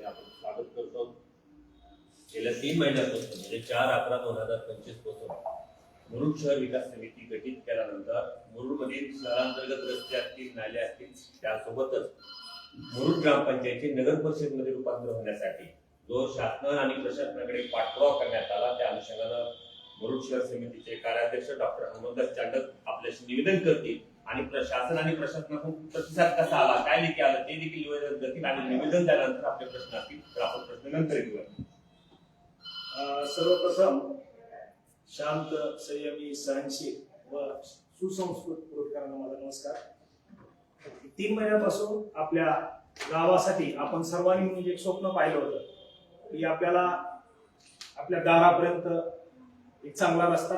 त्याने आपण स्वागत करतो. गेल्या तीन महिन्यापासून म्हणजे चार अकरा दोन हजार पंचवीसपासून मुरुड शहर विकास समिती गठीत केल्यानंतर मुरुडमधील शहरांतर्गत रस्ते असतील नाले असतील त्यासोबतच मुरुड ग्रामपंचायतचे नगर परिषदमध्ये रूपांतर होण्यासाठी जो शासन आणि प्रशासनाकडे पाठपुरावा करण्यात आला त्या अनुषंगानं मुरुड शहर समितीचे कार्याध्यक्ष डॉक्टर हनुमंत चांडक आपल्याशी निवेदन करतील. आणि प्रशासन आणि प्रशासनाकडून प्रतिसाद कसा आला काय लेखी आलं ते देखील निवेदन करतील आणि निवेदन झाल्यानंतर आपले प्रश्न असतील तर आपण प्रश्न नंतर घेऊया. सर्वप्रथम शांत संयमी सहनशील व सुसंस्कृत पुरस्कारांना माझा नमस्कार. तीन महिन्यापासून आपल्या गावासाठी आपण सर्वांनी म्हणजे एक स्वप्न पाहिलं होतं की आपल्याला आपल्या दारापर्यंत एक चांगला रस्ता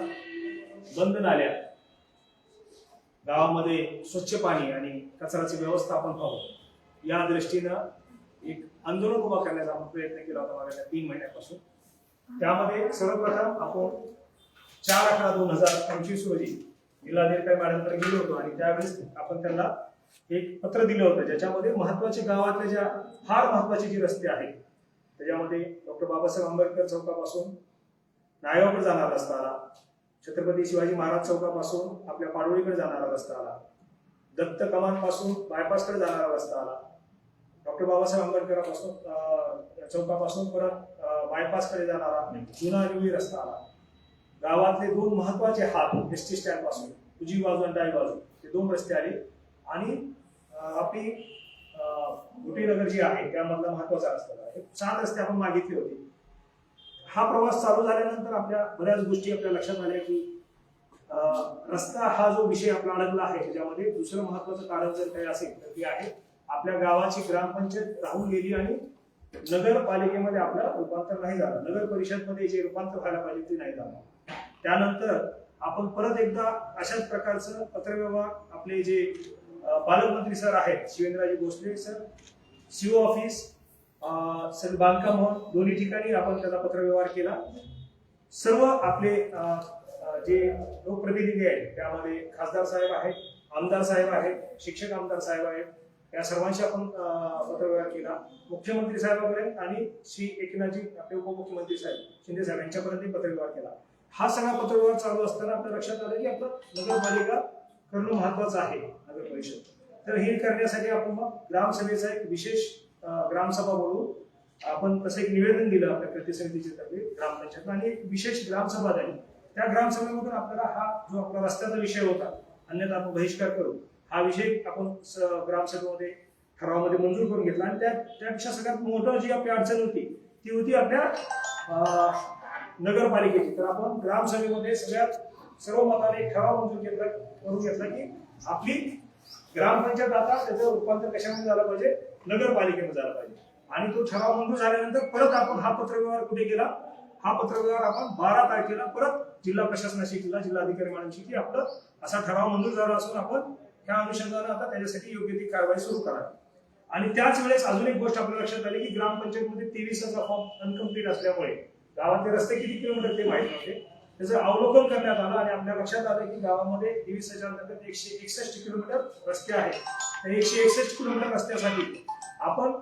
बंद नाल्या गावामध्ये स्वच्छ पाणी आणि कचऱ्याची व्यवस्थापन व्हावं या दृष्टीनं एक आंदोलन उभा करण्याचा आपण प्रयत्न केला होता मागच्या तीन महिन्यापासून. त्यामध्ये सर्वप्रथम आपण चार अकरा दोन हजार पंचवीस रोजी जिल्हाधिकारी मॅडमकडे गेलो होतो आणि त्यावेळेस आपण त्यांना एक पत्र दिलं होतं. ज्याच्यामध्ये महत्त्वाचे गावातले ज्या फार महत्त्वाचे जे रस्ते आहेत त्याच्यामध्ये डॉक्टर बाबासाहेब आंबेडकर चौकापासून नायगावकडे जाणार रस्ता छत्रपती शिवाजी महाराज चौकापासून आपल्या पाडोळीकडे जाणारा रस्ता आला. दत्त कमानपासून बायपासकडे जाणारा रस्ता आला. डॉक्टर बाबासाहेब आंबेडकरापासून चौकापासून परत बायपासकडे जाणारा जुना निवळी रस्ता आला. गावातले दोन महत्त्वाचे हात एस टी स्टँडपासून उजवी बाजू आणि डावी बाजू हे दोन रस्ते आले. आणि आपली गुटीनगर जी आहे त्यामधला महत्त्वाचा रस्ता हे सात रस्ते आपण मागितले होते. हा प्रवास चालू झाल्यानंतर आपल्या बऱ्याच गोष्टी आपल्या लक्षात आल्या की रस्ता हा जो विषय आपला अडकला आहे त्याच्यामध्ये दुसरं महत्वाचं कारण जर काही असेल तर ते आहे आपल्या गावाची ग्रामपंचायत राहून गेली आणि नगरपालिकेमध्ये आपलं रूपांतर नाही झालं. नगर परिषदमध्ये जे रूपांतर व्हायला पाहिजे ते नाही झालं. त्यानंतर आपण परत एकदा अशाच प्रकारचं पत्रव्यवहार आपले जे पालकमंत्री सर आहेत Shivendraraje Bhosale sir CO office अं, बांधकाम म्हणून दोन्ही ठिकाणी आपण त्याचा पत्रव्यवहार केला. सर्व आपले जे लोकप्रतिनिधी आहेत त्यामध्ये खासदार साहेब आहेत आमदार साहेब आहेत शिक्षक आमदार साहेब आहेत या सर्वांशी आपण पत्रव्यवहार केला. मुख्यमंत्री साहेबांपर्यंत आणि श्री एकनाथजी आपले उपमुख्यमंत्री साहेब शिंदे साहेब यांच्यापर्यंत पत्रव्यवहार केला. हा सगळा पत्रव्यवहार चालू असताना आपल्या लक्षात आलं की आपलं नगरपालिका करणं महत्वाचं आहे नगर परिषद तर हे करण्यासाठी आपण मग ग्रामसभेचा एक विशेष ग्रामसभा बोलू. आपण तसं एक निवेदन दिलं आपल्या कृती समितीच्या तर्फे ग्रामपंचायत आणि एक विशेष ग्रामसभा झाली. त्या ग्रामसभेमधून आपल्याला हा जो आपला रस्त्याचा विषय होता अन्यथा आपण बहिष्कार करू हा विषय आपण स- ग्रामसभेमध्ये ठरावामध्ये मंजूर करून घेतला. आणि त्या त्यापेक्षा सगळ्यात मोठं जी आपली अडचण होती ती होती आपल्या नगरपालिकेची. तर आपण ग्रामसभेमध्ये सगळ्यात सर्व मताने ठराव मंजूर घेतला करून घेतला की आपली ग्रामपंचायत आता त्याचं रूपांतर कशामध्ये झालं पाहिजे नगरपालिकेमध्ये झाला पाहिजे. आणि तो ठराव मंजूर झाल्यानंतर परत आपण हा पत्रव्यवहार कुठे केला? हा पत्रव्यवहार आपण बारा तारखेला परत जिल्हा प्रशासनाशी केला जिल्हाधिकारी मॅडमशी की आपलं असा ठराव मंजूर झाला असून आपण त्या अनुषंगानं आता त्याच्यासाठी योग्य ती कारवाई सुरू करावी. आणि त्याच वेळेस अजून एक गोष्ट आपल्या लक्षात आली की ग्रामपंचायतमध्ये तेवीसचा फॉर्म अनकम्प्लीट असल्यामुळे गावातले रस्ते किती किलोमीटर ते माहीत नव्हते. त्याचं अवलोकन करण्यात आलं आणि आपल्या लक्षात आलं की गावामध्ये तेवीसच्या अंतर्गत एकशे एकसष्ट किलोमीटर रस्ते आहेत. त्या एकशे एकसष्ट किलोमीटर रस्त्यासाठी आपण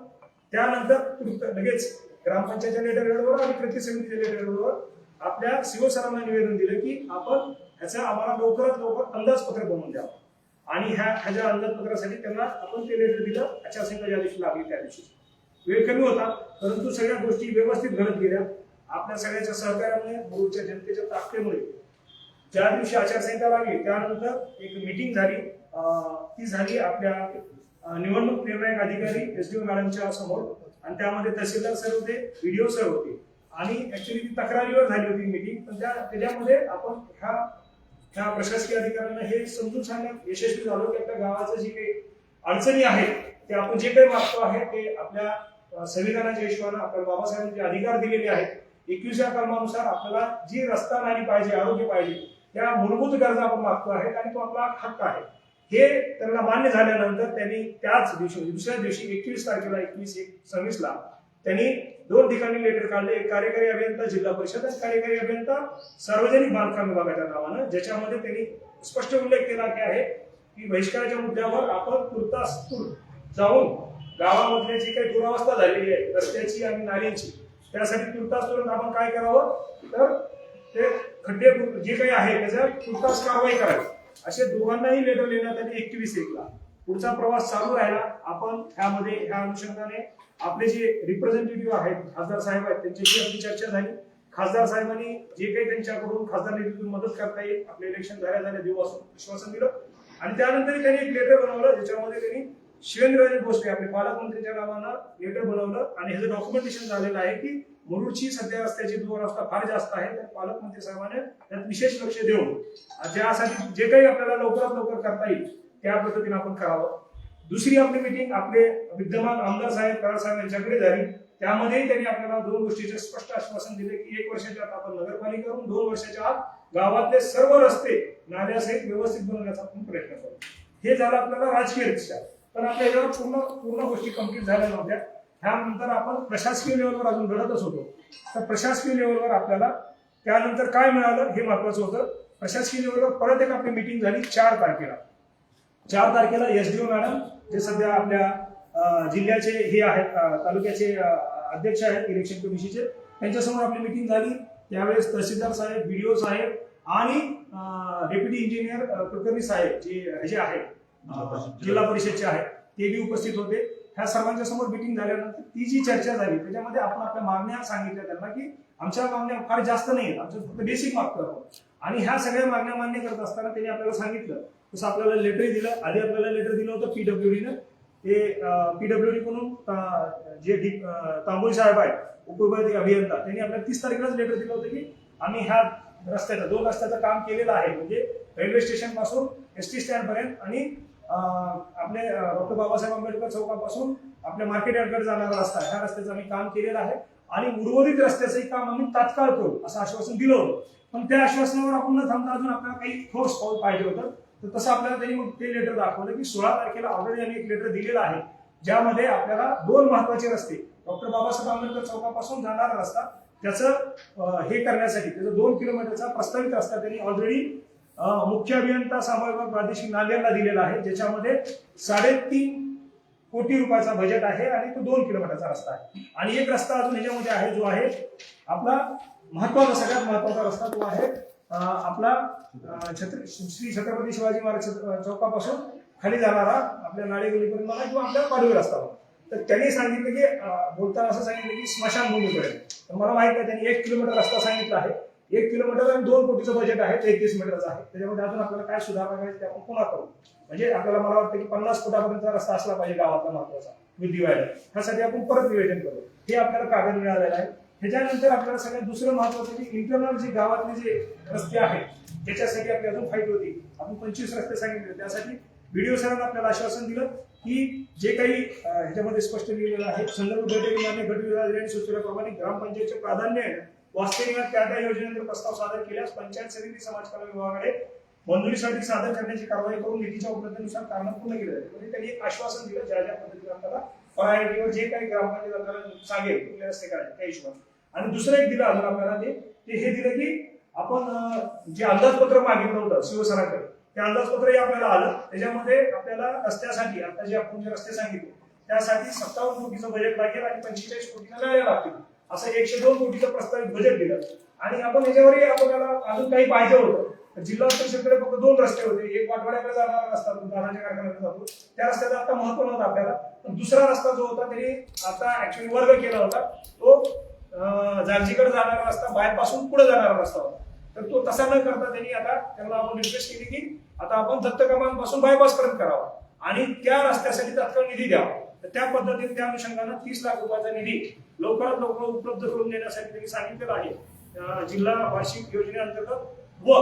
त्यानंतर तुर्त- लगेच ग्रामपंचायतच्या लेटर आणि कृती समितीच्या लेटर आपल्या सीओ सरांना निवेदन दिलं की आपण ह्याचा आम्हाला लवकरात लवकर अंदाजपत्रक बनवून द्यावं. आणि ह्या ह्याच्या अंदाजपत्रासाठी त्यांना आपण ते लेटर दिलं आचारसंहिता ज्या दिवशी लागली त्या दिवशी. वेळ कमी होता परंतु सगळ्या गोष्टी व्यवस्थित घडत गेल्या. आपल्या सगळ्याच्या सहकार्यामुळे मुरुडच्या जनतेच्या ताकदीमुळे. ज्या दिवशी आचारसंहिता लागली त्यानंतर एक मिटिंग झाली. ती झाली आपल्या निवडणूक निर्णायक अधिकारी एस डी मॅडमच्या समोर. आणि त्यामध्ये तहसीलदार सर होते व्हिडिओ सर होते. आणि ऍक्च्युली ती तक्रारीवर झाली होती मिटिंग पण त्या त्याच्यामध्ये आपण ह्या ह्या प्रशासकीय अधिकाऱ्यांना हे समजून सांगण्यात यशस्वी झालो की आपल्या गावाचं जे काही अडचणी आहेत ते आपण जे काही मागतो आहे ते आपल्या संविधानाच्या हिशोबानं आपल्या बाबासाहेबांनी जे अधिकार दिलेले आहेत एकविसव्या कलमानुसार आपल्याला जी रस्ता नाली पाहिजे आरोग्य पाहिजे त्या मूलभूत गरजा आपण मागतो आहे आणि तो आपला हक्क आहे. हे त्यांना मान्य झाल्यानंतर त्यांनी त्याच दिवशी दुसऱ्या दिवशी एकवीस तारखेला एकवीस एक सव्वीस ला त्यांनी दोन ठिकाणी लेटर काढले. एक कार्यकारी अभियंता जिल्हा परिषद आणि कार्यकारी अभियंता सार्वजनिक बांधकाम विभागाच्या नावानं ज्याच्यामध्ये त्यांनी स्पष्ट उल्लेख केला की आहे की बहिष्काराच्या मुद्द्यावर आपण तुर्तास तूर जाऊन गावामधल्या जी काही दुरावस्था झालेली आहे रस्त्याची आणि नाल्यांची त्यासाठी तुर्तास तुरंत आपण काय करावं? तर ते खड्डे जे काही आहे त्याच्यावर तुर्तास कारवाई करावी. असे दोघांनाही लेटर लिहिण्यात आले एकवीस एकला. पुढचा प्रवास चालू राहिला. आपण ह्यामध्ये ह्या अनुषंगाने आपले जे रिप्रेझेंटेटिव्ह आहेत खासदार साहेब आहेत त्यांच्याशी आपली चर्चा झाली. खासदार साहेबांनी जे काही त्यांच्याकडून खासदार निधीतून मदत करता येईल आपले इलेक्शन झाल्या झाल्या देऊ असं आश्वासन दिलं. आणि त्यानंतर त्यांनी एक लेटर बनवलं ज्याच्यामध्ये त्यांनी शिवेंद्रराजे भोसले आपले पालकमंत्रीच्या नावानं लेटर बनवलं आणि ह्याचं डॉक्युमेंटेशन झालेलं आहे की मुरुडची सध्या रस्त्याची दुरावस्था फार जास्त आहे तर पालकमंत्री साहेबांनी त्यात विशेष लक्ष देऊन ज्यासाठी जे काही आपल्याला लवकरात लवकर करता येईल त्या पद्धतीने आपण करावं. दुसरी आपली मिटिंग आपले विद्यमान आमदार साहेब कराड साहेब यांच्याकडे झाली. त्यामध्येही त्यांनी आपल्याला दोन गोष्टीचे स्पष्ट आश्वासन दिले की एक वर्षाच्या आत आपण नगरपालिकेकडून दोन वर्षाच्या आत गावातले सर्व रस्ते नाल्यासहित व्यवस्थित बनवण्याचा आपण प्रयत्न करू. हे झालं आपल्याला राजकीय रिक्षा. पण आपल्या याच्यावर पूर्ण पूर्ण गोष्टी कंप्लीट झाल्या नव्हत्या. त्यानंतर आपण प्रशासकीय लेवलवर अजून लढतच होतो. तर प्रशासकीय लेवलवर आपल्याला त्यानंतर काय मिळालं हे महत्वाचं होतं. प्रशासकीय लेवलवर परत एक आपली मिटिंग झाली चार तारखेला. चार तारखेला एस डी ओ मॅडम जे सध्या आपल्या जिल्ह्याचे हे आहेत तालुक्याचे अध्यक्ष आहेत इलेक्शन कमिशनचे त्यांच्यासमोर आपली मिटिंग झाली. त्यावेळेस तहसीलदार साहेब बीडीओ साहेब आणि डेप्युटी इंजिनियर कुलकर्णी साहेब जे जे आहेत जिल्हा परिषदचे आहेत. ते बी उपस्थित होते. ह्या सर्वांच्या समोर मिटिंग झाल्यानंतर ती जी चर्चा झाली त्याच्यामध्ये आपण आपल्या मागण्या सांगितल्या त्यांना की आमच्या मागण्या फार जास्त नाही आहेत आमच्या फक्त बेसिक माफ करतो आणि ह्या सगळ्या मागण्या मान्य करत असताना त्यांनी आपल्याला सांगितलं. तसं आपल्याला लेटरही दिलं आधी आपल्याला लेटर दिलं होतं पीडब्ल्यूडीनं ते पीडब्ल्यूडी कडून जे डी- तांबोळी साहेब आहेत उपविभागीय अभियंता त्यांनी आपल्याला तीस तारखेलाच लेटर दिलं होतं की आम्ही ह्या रस्त्याचं दोन रस्त्याचं काम केलेलं आहे. म्हणजे रेल्वे स्टेशनपासून एस टी स्टँड पर्यंत आणि आपले डॉक्टर बाबासाहेब आंबेडकर चौकापासून आपल्या मार्केट यार्डकडे जाणारा रस्ता ह्या रस्त्याचं आम्ही काम केलेलं आहे. आणि उर्वरित रस्त्याचंही काम आम्ही तात्काळ करू असं आश्वासन दिलं होतं. पण त्या आश्वासनावर आपण न थांबता अजून आपल्याला काही ठोस पाऊल पाहिजे होतं. तर तसं आपल्याला त्यांनी मग ते लेटर दाखवलं की सोळा तारखेला ऑलरेडी आम्ही एक लेटर दिलेलं आहे ज्यामध्ये आपल्याला दोन महत्त्वाचे रस्ते डॉक्टर बाबासाहेब आंबेडकर चौकापासून जाणारा रस्ता त्याचं हे करण्यासाठी त्याचा दोन किलोमीटरचा प्रस्तावित रस्ता त्यांनी ऑलरेडी मुख्य अभियंता सामाजिक प्रादेशिक नांदेडला दिलेला आहे. ज्याच्यामध्ये साडेतीन कोटी रुपयाचा बजेट आहे आणि तो दोन किलोमीटरचा रस्ता आहे. आणि एक रस्ता अजून ह्याच्यामध्ये आहे जो आहे आपला महत्त्वाचा सगळ्यात महत्त्वाचा रस्ता तो आहे आपला छत्र श्री छत्रपती शिवाजी महाराज छत्र- चौकापासून खाली जाणारा आपल्या नाडेगलीपर्यंत मला किंवा आपल्या पाडवी रस्ता तर त्यांनी सांगितलं की बोलताना असं सांगितलं की स्मशानभूमीपर्यंत तर मला माहीत आहे त्यांनी एक किलोमीटर रस्ता सांगितला आहे. एक किलोमीटर आणि दोन कोटीचं बजेट आहे ते एकतीस मीटरचं आहे. त्याच्यामध्ये अजून आपल्याला काय सुधारणा करायची ते आपण पुन्हा करू. म्हणजे आपल्याला मला वाटतं की पन्नास फुटापर्यंतचा रस्ता असला पाहिजे गावातला महत्त्वाचा विथ डिवायडर ह्यासाठी आपण परत निवेदन करू. हे आपल्याला कागद मिळालेलं आहे. ह्याच्यानंतर आपल्याला सगळ्यात दुसरं महत्वाचं की इंटरनल जे गावातले जे रस्ते आहेत त्याच्यासाठी आपली अजून फाईट होती. आपण पंचवीस रस्ते सांगितले. त्यासाठी व्हिडिओ सरांना आपल्याला आश्वासन दिलं की जे काही ह्याच्यामध्ये स्पष्ट लिहिलेलं आहे संदर्भ बैठकीमध्ये गट विभाग आणि सुचवल्याप्रमाणे ग्रामपंचायतचे प्राधान्य आहे वास्तविक त्या त्या योजनेचे प्रस्ताव सादर केल्यास पंचायत समिती समाज कल्याण विभागाकडे मंजुरीसाठी सादर करण्याची कारवाई करून निधीच्या उपलब्धतेनुसार कारण पूर्ण केलं जाते म्हणजे त्यांनी एक आश्वासन दिलं ज्या ज्या पद्धतीने आपल्याला प्रायोरिटीवर जे काही ग्रामपंचायत आपल्याला सांगेल कुठले रस्ते करायचे त्या हिशोबाने. आणि दुसरं एक दिलं अजून आपल्याला ते हे दिलं की आपण जे अंदाजपत्र मागितलं होतं शिवसरांकडे ते अंदाजपत्रही आपल्याला आलं. त्याच्यामध्ये आपल्याला रस्त्यासाठी आता जे आपण जे रस्ते सांगितले त्यासाठी सत्तावन्न कोटीचं बजेट लागेल आणि पंचेचाळीस कोटीला लागतील. असं एकशे दोन कोटीचं प्रस्तावित बजेट दिलं. आणि आपण याच्यावरही आपल्याला अजून काही पाहिजे होतं. जिल्हा परिषदेकडे फक्त दोन रस्ते होते. एक वाटवाड्याकडे जाणारा रस्ता धानाच्या कारखान्याकडे जातो. त्या रस्त्याचा आता महत्त्व नव्हतं आपल्याला. पण दुसरा रस्ता जो होता त्यांनी आता ऍक्च्युली वर्ग केला होता. तो जालजीकडे जाणारा रस्ता बायपासून पुढे जाणारा रस्ता होता. तर तो तसा न करता त्यांनी आता त्यांना आपण रिक्वेस्ट केली की आता आपण दत्तकमांपासून बायपास पर्यंत करावा. आणि त्या रस्त्यासाठी तात्काळ निधी द्यावा. तर त्या पद्धतीने त्या अनुषंगानं तीस लाख रुपयाचा निधी लवकरात लवकर उपलब्ध करून देण्यासाठी त्यांनी सांगितलेलं आहे. जिल्हा वार्षिक योजनेअंतर्गत व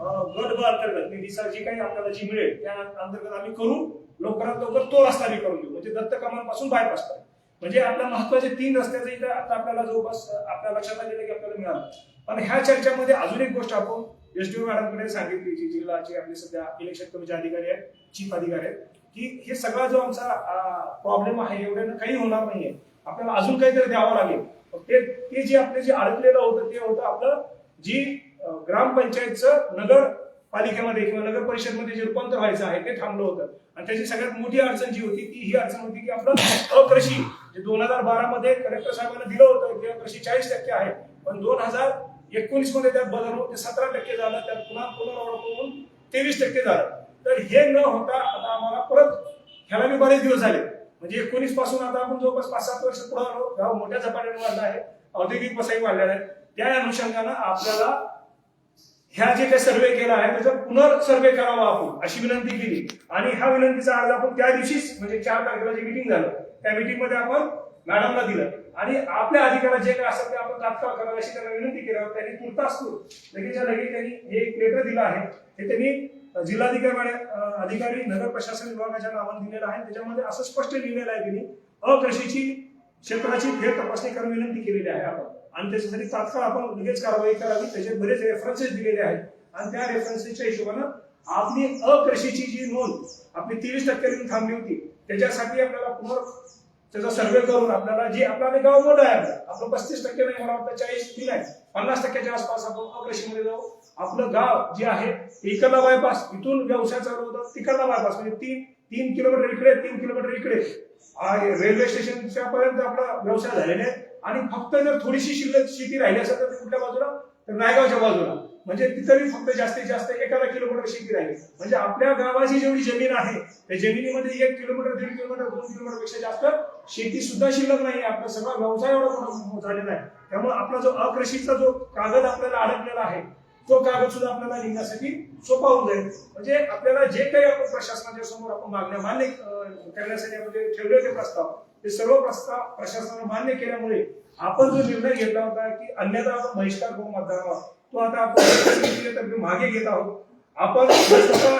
अं, गट अंतर्गत निधीचा जी काही आपल्याला जी मिळेल त्या अंतर्गत आम्ही करू लवकरात लवकर तो रस्ता आम्ही करून देऊ. म्हणजे दत्तकमांपासून बायपास करू म्हणजे आपल्या महत्त्वाचे तीन रस्त्याचं इथं आता आपल्याला जवळपास आपल्या लक्षात आलेलं की आपल्याला मिळालं. पण ह्या चर्चेमध्ये अजून एक गोष्ट आपण एसडीओ मॅडमकडे सांगितली जी जिल्ह्याचे आपले सध्या इलेक्शन कमिटीचे अधिकारी आहेत चीफ अधिकारी आहेत की हे सगळा जो आमचा प्रॉब्लेम आहे एवढ्यानं काही होणार नाहीये. आपल्याला अजून काहीतरी द्यावं लागेल. ते ते जे आपले जे अडकलेलं होतं ते होतं आपलं जी ग्रामपंचायतचं नगर पालिकेमध्ये किंवा नगर परिषदमध्ये जे रूपांतर व्हायचं आहे ते थांबलं होतं. आणि त्याची सगळ्यात मोठी अडचण जी होती ती ही अडचण होती की आपलं अकृषी जे दोन हजार बारा मध्ये कलेक्टर साहेबांना दिलं होतं की अकृषी चाळीस टक्के आहे. पण दोन हजार एकोणीसमध्ये त्यात बदल होऊन ते सतरा टक्के झालं त्यात पुन्हा पुनरावलोकन होऊन तेवीस टक्के झालं. तर हे न होता आता आम्हाला परत ह्याला मी बरेच दिवस झाले. म्हणजे एकोणीसपासून आता आपण जवळपास पाच सात वर्ष पुढे आलो. गाव मोठ्या झपाट्याने वाढला आहे. औद्योगिक वसाई वाढलेला आहेत. त्या अनुषंगानं आपल्याला ह्या जे काही सर्वे केला आहे त्याचा पुनर्सर्वे करावा आपण अशी विनंती केली. आणि ह्या विनंतीचा अर्ज आपण त्या दिवशीच म्हणजे चार तारखेला जे मिटिंग झालं त्या मिटिंगमध्ये आपण मॅडमला दिलं. आणि आपल्या अधिकारात जे काय असेल ते आपण तात्काळ करावं अशी त्यांना विनंती केल्यावर त्यांनी तुर्तास लगेचच्या लगेच त्यांनी हे एक लेटर दिलं आहे. हे त्यांनी जिल्हाधिकारी अधिकारी नगर प्रशासन विभागाच्या नावाने दिलेलं आहे. त्याच्यामध्ये असं स्पष्ट लिहिलेलं आहे त्यांनी अकृषीची क्षेत्राची फेर तपासणी करून विनंती केलेली आहे आपण. आणि त्याच्यासाठी तात्काळ आपण लगेच कारवाई करावी. त्याचे बरेच रेफरन्सेस दिलेले आहेत. आणि त्या रेफरन्सेसच्या हिशोबानं आपली अकृषीची जी नोंद आपली तेवीस टक्क्यांनी थांबली होती त्याच्यासाठी आपल्याला पुनर् त्याचा सर्वे करून आपल्याला जे आपला गाव मोठं आहे आपलं. पस्तीस टक्के नाही मला वाटतं चाळीस तीन आहे. पन्नास टक्क्याच्या आसपास आपण अकृषीमध्ये जाऊ. आपलं गाव जे आहे इकडला बायपास इथून व्यवसाय चालू होता तिकडला बायपास म्हणजे तीन तीन किलोमीटर इकडे तीन किलोमीटर इकडे. रेल्वे स्टेशनच्या पर्यंत आपला व्यवसाय झालेला आहे. आणि फक्त जर थोडीशी शिल्लक शेती राहिली असेल तर कुठल्या बाजूला? तर नायगावच्या बाजूला. म्हणजे तिथं फक्त जास्तीत जास्त एकाला किलोमीटर शेती राहिली. म्हणजे आपल्या गावाची जेवढी जमीन आहे त्या जमिनीमध्ये एक किलोमीटर दीड किलोमीटर दोन किलोमीटरपेक्षा जास्त शेती सुद्धा शिल्लक नाही आपला सगळा व्यवसाय एवढा झालेला आहे. त्यामुळे आपला जो अकृषीचा जो कागद आपल्याला अडकलेला आहे तो कागद सुद्धा आपल्याला लिहिण्यासाठी सोपा होऊन जाईल. म्हणजे आपल्याला जे काही आपण प्रशासनाच्या समोर आपण मागण्या मान्य करण्यासाठी आपण जे ठेवले होते प्रस्ताव ते सर्व प्रस्ताव प्रशासनाने मान्य केल्यामुळे आपण जो निर्णय घेतला होता की अन्यथा आपण बहिष्कार करू मतदानावर तो आता आपण मागे घेत आहोत. आपण स्वतः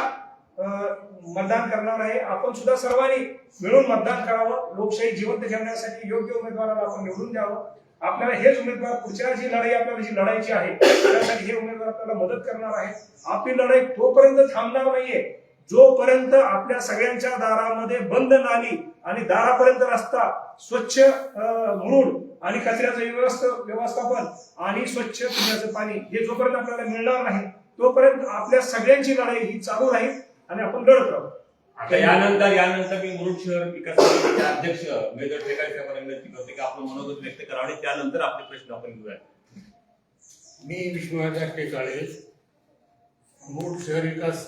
मतदान करणार आहे. आपण सुद्धा सर्वांनी मिळून मतदान करावं. लोकशाही जिवंत ठेवण्यासाठी योग्य उमेदवाराला आपण निवडून द्यावं. आपल्याला हेच उमेदवार पुढच्या जी लढाई आपल्याला जी लढायची आहे त्यासाठी हे उमेदवार आपल्याला मदत करणार आहे आपली लढाई तोपर्यंत थांबणार नाहीये. जोपर्यंत आपल्या सगळ्यांच्या दारामध्ये बंद नाली आणि दारापर्यंत रस्ता स्वच्छ मुरुड आणि कचऱ्याचं व्यवस्थ व्यवस्थापन आणि स्वच्छ पिण्याचं पाणी हे जोपर्यंत आपल्याला मिळणार नाही तोपर्यंत आपल्या सगळ्यांची लढाई ही चालू राहील. आणि आपण लढत राहू. आता यानंतर यानंतर मी मुरुड शहर विकास समितीचे अध्यक्ष मेजर टेकाळे साहेबांना विनंती करते की आपलं मनोगत व्यक्त करावं आणि त्यानंतर आपले प्रश्न आपण घेऊया. मी विष्णुराजा टेकाळे मूळ शहर विकास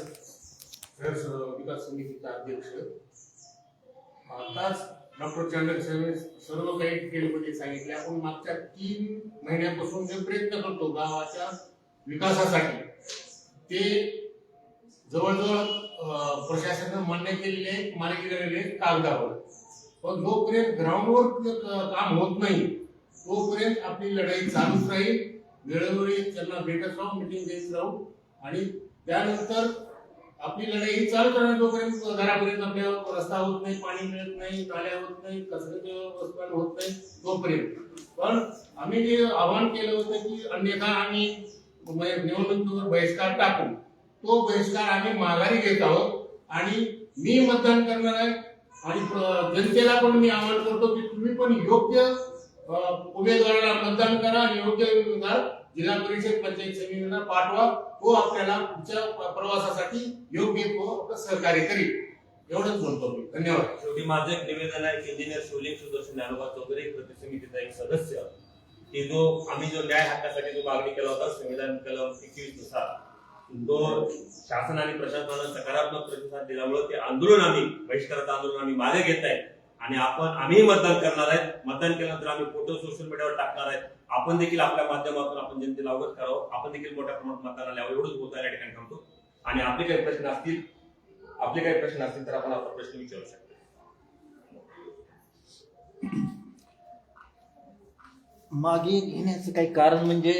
शहर विकास समितीचा अध्यक्ष. आताच डॉक्टर चांडक साहेब सर्व काही डिटेलमध्ये सांगितले आपण मागच्या तीन महिन्यापासून जे प्रयत्न करतो गावाच्या विकासासाठी ते जवळजवळ प्रशासनानं मान्य केलेले मान्य केलेले कागदावर. पण जोपर्यंत ग्राउंडवर काम होत नाही तोपर्यंत आपली लढाई चालूच राहील. वेळोवेळी त्यांना भेटत राहू मिटिंग देत राहू. आणि त्यानंतर आपली लढाई ही चालू राहणार जोपर्यंत घरापर्यंत आपल्या रस्ता होत नाही पाणी मिळत नाही नाल्या होत नाही कचऱ्याचं होत नाही तोपर्यंत. पण आम्ही जे आवाहन केलं होतं की अन्यथा आम्ही निवडणुकीवर बहिष्कार टाकू. तो बहिष्कार आम्ही माघारी घेत आहोत. आणि मी मतदान करणार आहे. आणि जनतेला पण मी आवाहन करतो की तुम्ही पण योग्य उमेदवाराला मतदान करा आणि योग्य उमेदवार जिल्हा परिषद पंचायत समितीला पाठवा. तो आपल्याला पुढच्या प्रवासासाठी योग्य तो सहकार्य करील. एवढंच बोलतो मी. धन्यवाद. शेवटी माझं एक निवेदन आहे की इंजिनियर सोलिंग सुदर्शन ज्ञानोबा चौधरी कृती समितीचा एक सदस्य. की जो आम्ही जो न्याय हक्कासाठी जो मागणी केला होता संविधान कलम एकवीसनुसार तो शासन आणि प्रशासनानं सकारात्मक प्रतिसाद दिल्यामुळे ते आंदोलन आम्ही बहिष्काराचं आंदोलन आम्ही मागे घेत आहे. आणि आपण आम्ही मतदान करणार आहेत मतदान केल्यानंतर आम्ही फोटो सोशल मीडियावर टाकणार आहेत आपण देखील आपल्या माध्यमातून आपण जनतेला अवगत करावं. आपण देखील मोठ्या प्रमाणात मतदानाला यावं एवढंच बोलता या ठिकाणी थांबतो. आणि आपले काही प्रश्न असतील आपले काही प्रश्न असतील तर आपण आपला प्रश्न विचारू शकतो. मागे घेण्याचं काही कारण म्हणजे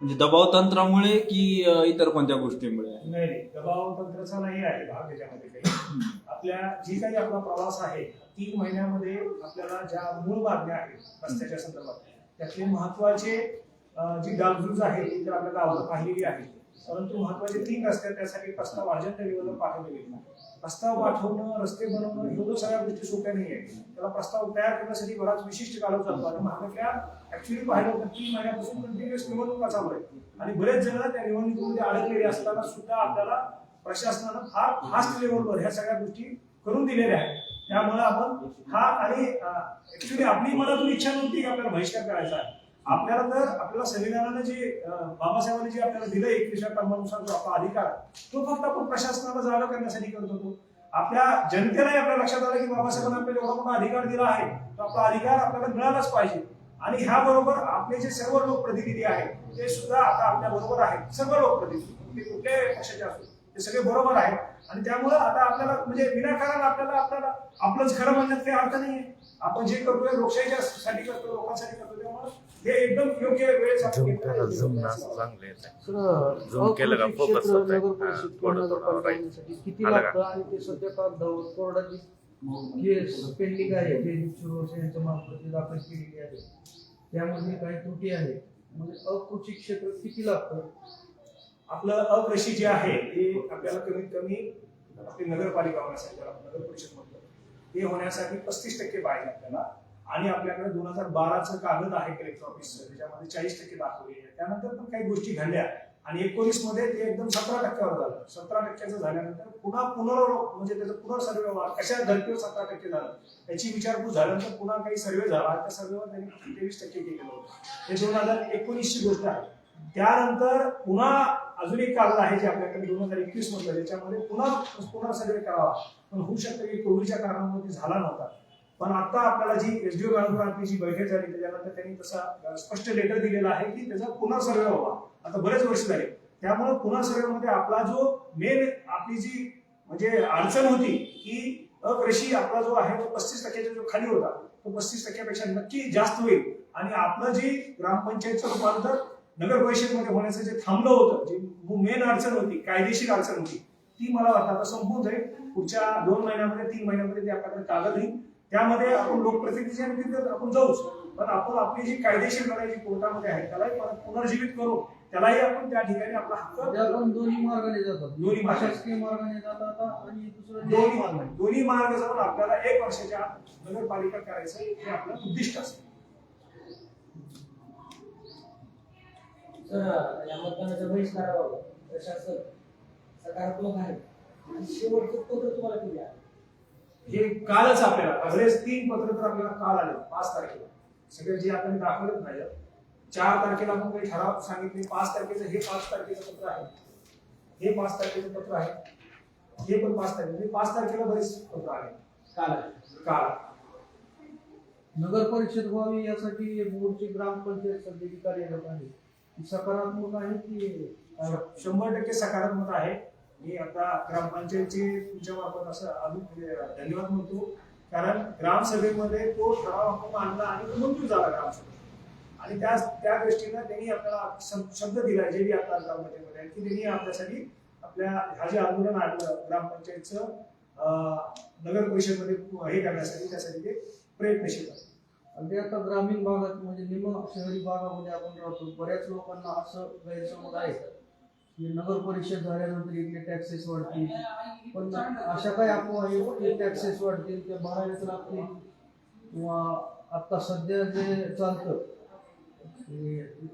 म्हणजे दबाव तंत्रामुळे की अं, इतर कोणत्या गोष्टीमुळे? नाही नाही. दबाव तंत्राचा नाही आहे भाग त्याच्यामध्ये काही. आपल्या जी काही आपला प्रवास आहे तीन महिन्यामध्ये आपल्याला ज्या मूळ मागण्या आहेत रस्त्याच्या संदर्भात त्यातले महत्त्वाचे अं, जी डागडुज आहे ती तर आपल्याला गावाला पाहिलेली आहे परंतु महत्त्वाचे तीन असतात त्यासाठी प्रस्ताव अर्जंट लेवलला पाठवले गेले प्रस्ताव पाठवणं रस्ते बनवणं एवढं सगळ्या गोष्टी सोप्या नाही आहे त्याला प्रस्ताव तयार करण्यासाठी बराच विशिष्ट काळ जातो आणि महाराष्ट्रातल्या ऍक्च्युली पाहिलं तर तीन महिन्यापासून कंटिन्युअस निवडणुका चालू आहेत. आणि बरेच जण त्या निवडणुकीमध्ये अडकलेले असताना सुद्धा आपल्याला प्रशासनानं फार फास्ट लेवलवर ह्या सगळ्या गोष्टी करून दिलेल्या आहेत. त्यामुळे आपण हा आणि ऍक्च्युली आपली मनातून इच्छा नव्हती की आपल्याला बहिष्कार करायचा आहे. आपल्याला तर आपल्याला संविधानानं जे बाबासाहेबांनी जे आपल्याला दिलं एकविशा कलमानुसार जो आपला अधिकार तो फक्त आपण प्रशासनाला जागा करण्यासाठी करत होतो. आपल्या जनतेलाही आपल्या लक्षात आलं की बाबासाहेबांना आपल्याला एवढा मोठा अधिकार दिला आहे. तो आपला अधिकार आपल्याला मिळालाच पाहिजे. आणि ह्या बरोबर आपले जे सर्व लोकप्रतिनिधी आहेत ते सुद्धा आता आपल्या बरोबर आहेत. सर्व लोकप्रतिनिधी ते कुठल्याही पक्षाचे असो ते सगळे बरोबर आहेत. आणि त्यामुळं आता आपल्याला म्हणजे विनाकारण आपल्याला आपल्याला आपलंच खरं म्हणण्यात काही अर्थ नाहीये. आपण जे करतोय लोकशाहीच्या साठी करतो लोकांसाठी करतो त्यामुळे हे एकदम योग्य वेळेस हा, किती? लागतं आणि ते सध्या केस पेंडिंग आहे यांच्या मार्फत दाखल केलेली आहे. त्यामध्ये काही त्रुटी आहे म्हणजे अकृषी क्षेत्र किती लागतं? आपलं अकृषी जे आहे ते आपल्याला कमीत कमी आपली नगरपालिका नगर परिषद ते होण्यासाठी पस्तीस टक्के पाहिजे आपल्याला आणि आपल्याकडे दोन हजार बाराचं कागद आहे कलेक्टर ऑफिसचं त्याच्यामध्ये चाळीस टक्के दाखवलेली आहे त्यानंतर पण काही गोष्टी घडल्या आणि एकोणीसमध्ये ते एकदम सतरा टक्क्यावर झालं. सतरा टक्क्याचं झाल्यानंतर पुन्हा पुनर् म्हणजे त्याचं पुनर्सर्वे व्हा कशा धर्तीवर सतरा टक्के झालं त्याची विचारपूस झाल्यानंतर पुन्हा काही सर्वे झाला. त्या सर्वेवर त्यांनी तेवीस टक्के केलेलं होतं. हे दोन हजार एकोणीसची गोष्ट आहे. त्यानंतर पुन्हा अजून एक कारण आहे जे आपल्याकडे दोन हजार एकवीसमध्ये त्याच्यामध्ये पुन्हा पुन्हा सर्वे करावा. पण होऊ शकतं की कोविडच्या कारणामुळे झाला नव्हता. पण आता आपल्याला जी एसडीओ आपली जी बैठक झाली त्याच्यानंतर त्यांनी तसा स्पष्ट लेटर दिलेला आहे की त्याचा पुन्हा सर्वे व्हावा. आता बरेच वर्ष झाले. त्यामुळे पुन्हा सर्वेमध्ये आपला जो मेन आपली जी म्हणजे अडचण होती की अकृषी आपला जो आहे तो पस्तीस टक्क्याचा जो खाली होता तो पस्तीस टक्क्यापेक्षा नक्की जास्त होईल. आणि आपलं जी ग्रामपंचायतचं रूपांतर नगर परिषदमध्ये होण्याचं जे थांबलं होतं जी मेन अडचण होती कायदेशीर अडचण होती ती मला वाटतं आता संपून जाईल. पुढच्या दोन महिन्यामध्ये तीन महिन्यामध्ये ते आपल्याकडे कागद येईल. त्यामध्ये आपण लोकप्रतिनिधी आणि तिथे आपण जाऊच. पण आपण आपली जी कायदेशीर लढाई जी कोर्टामध्ये आहे त्यालाही पुनर्जीवित करू त्यालाही आपण त्या ठिकाणी आपला हक्क दोन्ही मार्गाने जातात. दोन्ही मार्गाने. प्रशासकीय मार्गाने जातात आणि दुसरं दोन्ही मार्गाने. दोन्ही मार्ग जाऊन आपल्याला एक वर्षाच्या नगरपालिका करायचं हे आपलं उद्दिष्ट असेल सर या मतदानाच्या बहिष्काराबाबत प्रशासन सकारात्मक आहे आणि शेवटचं पत्र तुम्हाला किती आहे? हे कालच आपल्याला पगडेच तीन पत्र तर आपल्याला काल आले पाच तारखेला. सगळे जे आपण दाखवलेत नाही चार तारखेला आपण काही ठराव सांगितले पाच तारखेचं हे पाच तारखेचं पत्र आहे. हे पाच तारखेचं पत्र आहे. हे पण पाच तारखे म्हणजे पाच तारखेला बरेच पत्र आले. काल काल. नगर परिषद व्हावी यासाठी बोर्डची ग्रामपंचायत सध्या कार्यरत आहे सकारात्मक आहे की शंभर टक्के सकारात्मक आहे. मी आता ग्रामपंचायतचे तुमच्या मार्फत असं अजून म्हणजे धन्यवाद म्हणतो. कारण ग्रामसभेमध्ये तो ठराव आपण आणला आणि तो मंजूर झाला ग्रामसभेत. आणि त्या त्या दृष्टीनं त्यांनी आपल्याला शब्द दिला जे बी आता ग्रामपंचायतमध्ये आहे, की त्यांनी आपल्यासाठी आपल्या हा जे आंदोलन आणलं ग्रामपंचायतचं नगर परिषदमध्ये हे करण्यासाठी त्यासाठी ते प्रयत्नशील आणि ते आता ग्रामीण भागात म्हणजे निम शहरी भागामध्ये आपण राहतो. बऱ्याच लोकांना असं गैरसमज आहे की नगर परिषद झाल्यानंतर इथले टॅक्सेस वाढतील. पण अशा काही अफवा आहेत टॅक्सेस वाढतील ते भरावेच लागतील. किंवा आता सध्या जे चालतं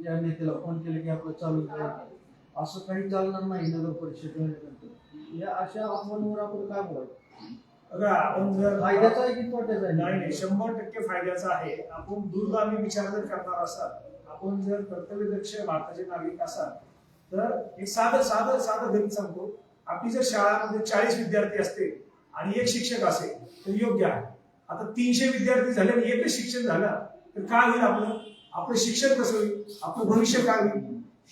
या नेत्याला फोन केलं की आपलं चालू असं काही चालणार नाही नगर परिषद झाल्यानंतर. या अशा अफवांवर आपण काय बोलायचं? बघा आपण जर फायद्याचा आहे की तोट्याचा नाही आहे नाही शंभर टक्के फायद्याचा आहे. आपण दूरगामी विचार जर करणार असाल आपण जर कर्तव्यदक्ष भारताचे नागरिक असाल तर एक साधं साधं साधं गणित सांगतो. आपली जर शाळामध्ये चाळीस विद्यार्थी असतील आणि एक शिक्षक असेल तर योग्य आहे. आता तीनशे विद्यार्थी झाले आणि एकच शिक्षण झालं तर काय होईल आपलं? आपलं शिक्षण कसं होईल? आपलं भविष्य काय होईल?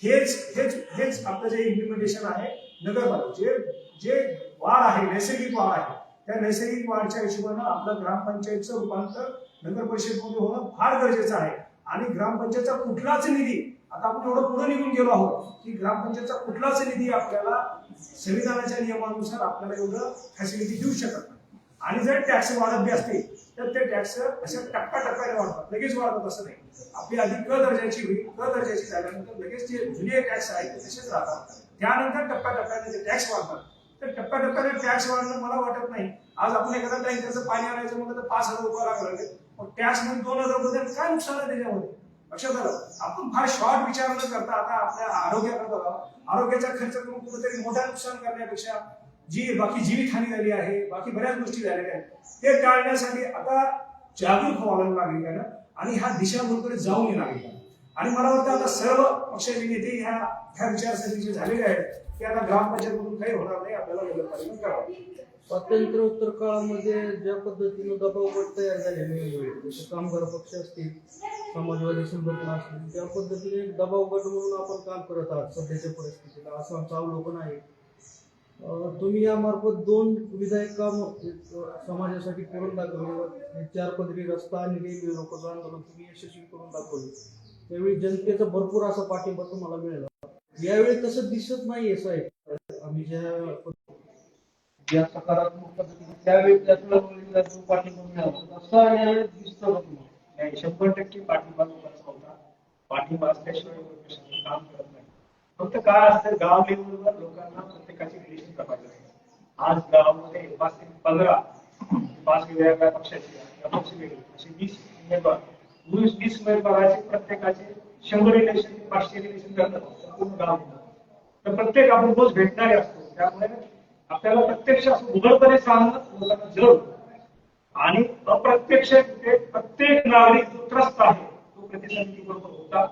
हेच हेच हेच आपलं जे इम्प्लिमेंटेशन आहे नगरपालिका जे जे वाढ आहे नैसर्गिक वाढ आहे त्या नैसर्गिक वाढच्या हिशोबानं आपलं ग्रामपंचायतचं रूपांतर नगर परिषदमध्ये होणं फार गरजेचं आहे. आणि ग्रामपंचायतचा कुठलाच निधी आता आपण एवढं पुढे निघून गेलो आहोत की ग्रामपंचायतचा कुठलाच निधी आपल्याला संविधानाच्या नियमानुसार आपल्याला एवढं फॅसिलिटी देऊ शकत नाही. आणि जर टॅक्स वाढत बी असते तर ते टॅक्स अशा टप्प्याटप्प्याने वाढतात लगेच वाढतात असं नाही. आपली आधी क दर्जाची होईल क दर्जाची झाल्यानंतर लगेच जे जुने टॅक्स आहेत ते तसेच राहतात. त्यानंतर टप्प्याटप्प्याने ते टॅक्स वाढतात. तर टप्प्याटप्प्याने टॅक्स वाढणं मला वाटत नाही. आज आपण एखादा टँकरचं पाणी आणायचं म्हटलं तर पाच हजार रुपये लागले. मग टॅक्स म्हणून दोन हजार रुपये काय नुकसान आहे त्याच्यामध्ये? लक्षात आलं? आपण फार शॉर्ट विचार न करता आता आपल्या आरोग्याकडे बघा. आरोग्याचा खर्च करून कुठेतरी मोठा नुकसान करण्यापेक्षा जी बाकी जीवितहानी झाली आहे बाकी बऱ्याच गोष्टी झालेल्या आहेत ते टाळण्यासाठी आता जागरूक व्हावं लागेल आहे ना आणि ह्या दिशाभूलकडे जाऊ नये लागेल आणि मला वाटतं आता सर्व पक्षाचे नेते ह्या ह्या विचारसरणीचे झालेले आहेत. की आता ग्रामपंचायत मधून काही होणार नाही आपल्याला नगरपालिका करावं. स्वातंत्र्योत्तर काळामध्ये ज्या पद्धतीनं दबाव गट तयार झाले वेगवेगळे जसे कामगार पक्ष असतील समाजवादी संघटना असतील त्या पद्धतीने एक दबाव गट म्हणून आपण काम करत आहात सध्याच्या परिस्थितीला असं आमचं अवलोकन आहे. तुम्ही यामार्फत दोन विधायक काम समाजासाठी करून दाखवले. चार पदरी रस्ता आणि रेल्वे लोकांचं आंदोलन तुम्ही यशस्वी करून दाखवले. त्यावेळी जनतेचा भरपूर असा पाठिंबा तुम्हाला मिळाला. यावेळी तसं दिसत नाहीये साहेब. आम्ही ज्या ज्या सकारात्मक पद्धतीने त्यावेळी त्यातला जो पाठिंबा मिळाला तसा यावेळेस दिसतो नाही शंभर टक्के पाठिंबा लोकांचा होता. पाठिंबा असल्याशिवाय काम करत नाही फक्त काय असतं गाव लेवलवर लोकांना प्रत्येकाची रिलेशन तपासली आज गावामध्ये पाच ते पंधरा पाच वेगवेगळ्या पक्षाचे अपक्ष वेगळे असे वीस उमेदवार वीस वीस उमेदवाराचे प्रत्येकाचे शंभर रिलेशन पाचशे रिलेशन करतात. पूर्ण गाव तर प्रत्येक आपण रोज भेटणारे असतो. त्यामुळे आपल्याला प्रत्यक्ष असं उघडपणे सांगणं लोकांना जरूर. आणि अप्रत्यक्ष ते प्रत्येक नागरिक जो त्रस्त आहे तो प्रतिसंधी बरोबर होता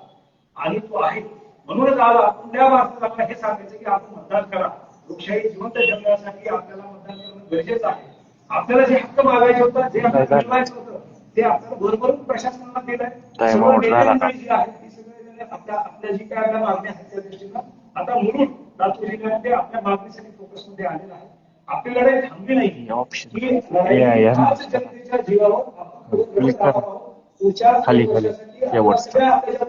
आणि तो आहे. म्हणूनच आज आपण त्या मार्फत आपल्याला हे सांगायचं की आपण मतदान करा. लोकशाही जिवंत ठेवण्यासाठी आपल्याला मतदान करणं गरजेचं आहे. आपल्याला जे हक्क मागायचे होतं जे आपल्याला मिळवायचं होतं ते आपल्याला भरभरून प्रशासनाला दिलंय. आपल्या आपल्या जी काय आपल्या मागण्या आहेत त्या दृष्टीनं आता म्हणून लातूर जिल्ह्यामध्ये आपल्या मागणीसाठी फोकसमध्ये आलेला आहे. आपली लढाई थांबली नाही. ही लढाई आज जनतेच्या जीवावर खाली- खाली. या आपल्या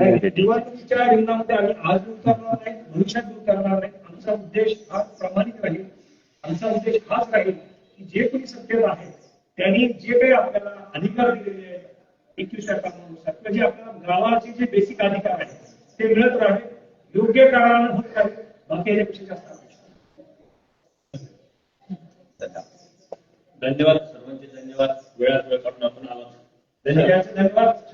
वरती. सगळ्या आपल्या ज्या गोष्टी आहेत त्या आपल्याला complete करायच्या. आणि ते केंद्र शासन- ऍक्युरेट रॅपट होते ती न्यूज मोठा हो, बाई, शेवटचा प्रश्न भविष्यात संघर्ष समितीला जर यश आलं, नगर परिषद झाली तर तुम्ही निवडणुकीच्या रिंगणात उतराल का? नाही निवडणुकीच्या रिंगणामध्ये आम्ही आज बी उतरणार नाही भविष्यात बी उतरणार नाही. आमचा उद्देश हा प्रामाणिक राहील. आमचा उद्देश हाच राहील की जे कोणी सत्तेत आहे त्यांनी जे काही आपल्याला अधिकार दिलेले आहेत एकविसव्या कामानुसार किंवा जे आपल्याला गावाचे जे बेसिक अधिकार आहेत ते मिळत राहील योग्य काळानं होत राहील. बाकी याच्यापेक्षा जास्त अपेक्षा नाही. धन्यवाद. सर्वांचे धन्यवाद. वेळात वेळ काढून आपण आलो. सगळ्यांचे धन्यवाद.